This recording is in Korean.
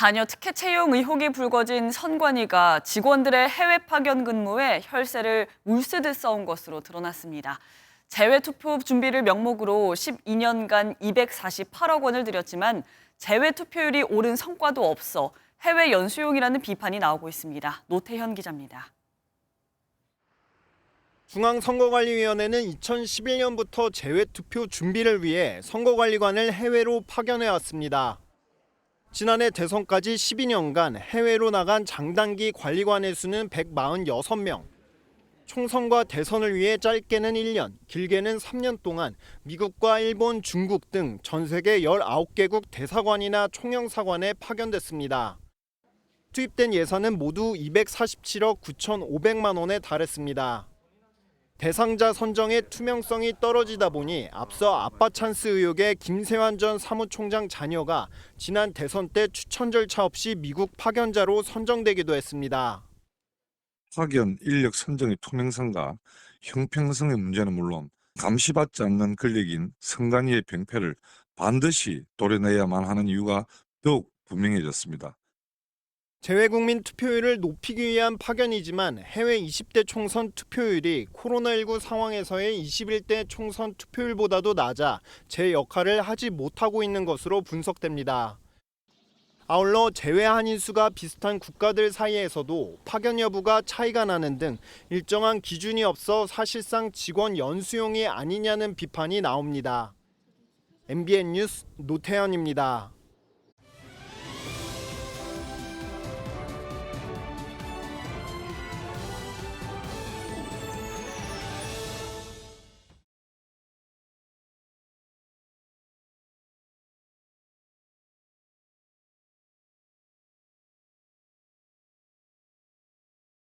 자녀 특혜 채용 의혹이 불거진 선관위가 직원들의 해외 파견 근무에 혈세를 물쓰듯 써온 것으로 드러났습니다. 재외 투표 준비를 명목으로 12년간 248억 원을 들였지만 재외 투표율이 오른 성과도 없어 해외 연수용이라는 비판이 나오고 있습니다. 노태현 기자입니다. 중앙선거관리위원회는 2011년부터 재외투표 준비를 위해 선거관리관을 해외로 파견해 왔습니다. 지난해 대선까지 12년간 해외로 나간 장단기 관리관의 수는 146명. 총선과 대선을 위해 짧게는 1년, 길게는 3년 동안 미국과 일본, 중국 등 전 세계 19개국 대사관이나 총영사관에 파견됐습니다. 투입된 예산은 모두 247억 9,500만 원에 달했습니다. 대상자 선정의 투명성이 떨어지다 보니 앞서 아빠 찬스 의혹의 김세환 전 사무총장 자녀가 지난 대선 때 추천 절차 없이 미국 파견자로 선정되기도 했습니다. 파견 인력 선정의 투명성과 형평성의 문제는 물론 감시받지 않는 권력인 선관위의 병폐를 반드시 도려내야만 하는 이유가 더욱 분명해졌습니다. 재외국민 투표율을 높이기 위한 파견이지만 해외 20대 총선 투표율이 코로나19 상황에서의 21대 총선 투표율보다도 낮아 제 역할을 하지 못하고 있는 것으로 분석됩니다. 아울러 제외 한인 수가 비슷한 국가들 사이에서도 파견 여부가 차이가 나는 등 일정한 기준이 없어 사실상 직원 연수용이 아니냐는 비판이 나옵니다. MBN 뉴스 노태현입니다.